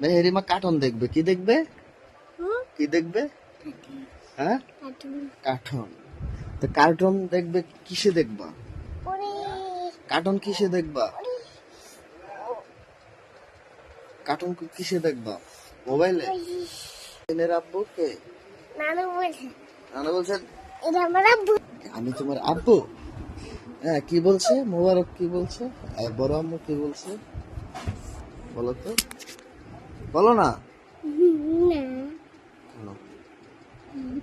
Meherima cartoon দেখবে। কি দেখবে? কি দেখবে? হ্যাঁ? কার্টুন তো কার্টুন দেখবে কিসে দেখবা? কার্টুন কিসে দেখবা? কার্টুন কিসে দেখবা? মোবাইলে এনের আব্বু কে? নানু বলছে। নানা এটা আমার আব্বু। আমি তোমার আব্বু? হ্যাঁ কি বলছে? মোবারক কি বলছে? বড় আম্মু কি বলছে? বলো তো। বলো না?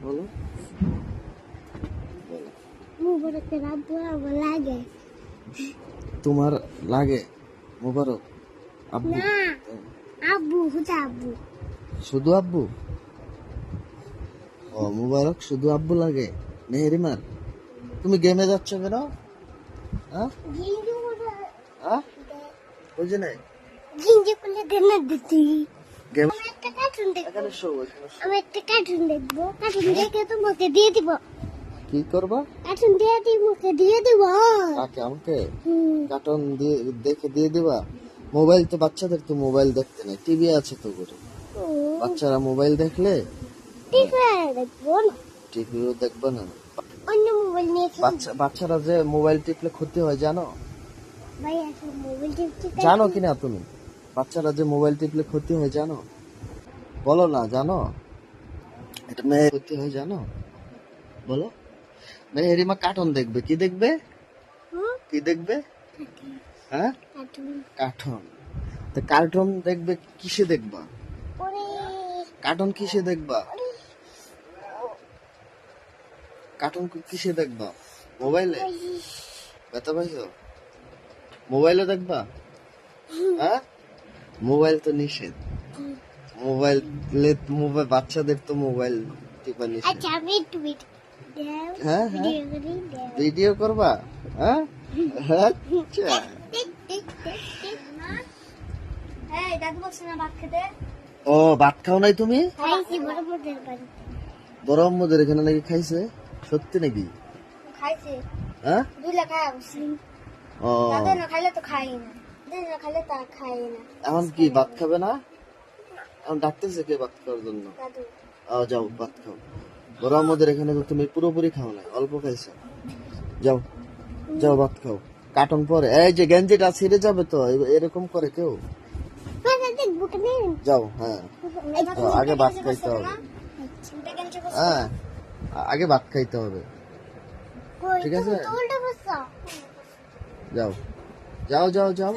বলো। তোমার লাগে মোবারক? আব্বু। আব্বু আব্বু। শুধু আব্বু? ও মুবারক শুধু আব্বু লাগে? মেহেরিমার? তুমি গেমে যাচ্ছ কেন? হ্যাঁ? হ্যাঁ? বুঝি নাই? গিঞ্জি করলে দেনা দিতি আমি একটা কার্টুন দেখব এখানে শো এখানে show। আমি একটা কার্টুন দেখব কার্টুন দেখে তোমাকে দিয়ে দিব কি করবা কার্টুন দিয়ে দিয়ে মুখে দিয়ে দিব কাকে আমাকে কার্টুন দিয়ে দেখে দিয়ে দিবা মোবাইল তো বাচ্চাদের তো মোবাইল দেখতে নেই টিভি আছে তো করে বাচ্চারা মোবাইল দেখলে টিভিও দেখবে না অন্য মোবাইল নিয়ে বাচ্চা বাচ্চারা যে মোবাইল টিপলে ক্ষতি হয় জানো জানো কিনা তুমি বাচ্চারা যে মোবাইল টিপলে ক্ষতি হয় জানো? বলো না জানো? এটা মেয়ে ক্ষতি হয় জানো? বলো। মেয়ে মেহেরিমা কার্টুন দেখবে। কি দেখবে? কি দেখবে? হ্যাঁ? কার্টুন তো কার্টুন দেখবে কিসে দেখবা? কার্টুন কিসে দেখবা? কার্টুন কিসে দেখবা? মোবাইলে? ব্যথা পাইছো? মোবাইলে দেখবা? হ্যাঁ? মোবাইল তো নিষেধ। মোবাইল মোবাইল বাচ্চাদের তো মোবাইল টিপা নিষেধ। আচ্ছা আমি ভিডিও হ্যাঁ হ্যাঁ। ভিডিও করবা? হ্যাঁ? আচ্ছা। ভাত ও ভাত খাও নাই তুমি? বড় আম্মুদের এখানে নাকি খাইছে? সত্যি নাকি? খাইছে। হ্যাঁ? দুইলা খাই ও। না খাইলে তো খাই না। দাদা না। তো না এখন কি ভাত খাবে না? এখন ডাকতেছে কে ভাত খাওয়ার জন্য? যাও ভাত খাও। বড় আম্মুদের এখানে তো তুমি পুরোপুরি খাও না অল্প খাইছো। যাও যাও ভাত খাও। কার্টুন পরে। এই যে গেঞ্জিটা ছিঁড়ে যাবে তো এরকম করে কেউ? দেখব কেন যাও হ্যাঁ। আগে ভাত খাইতে হবে। হ্যাঁ আগে ভাত খাইতে হবে। ঠিক আছে। যাও। যাও যাও যাও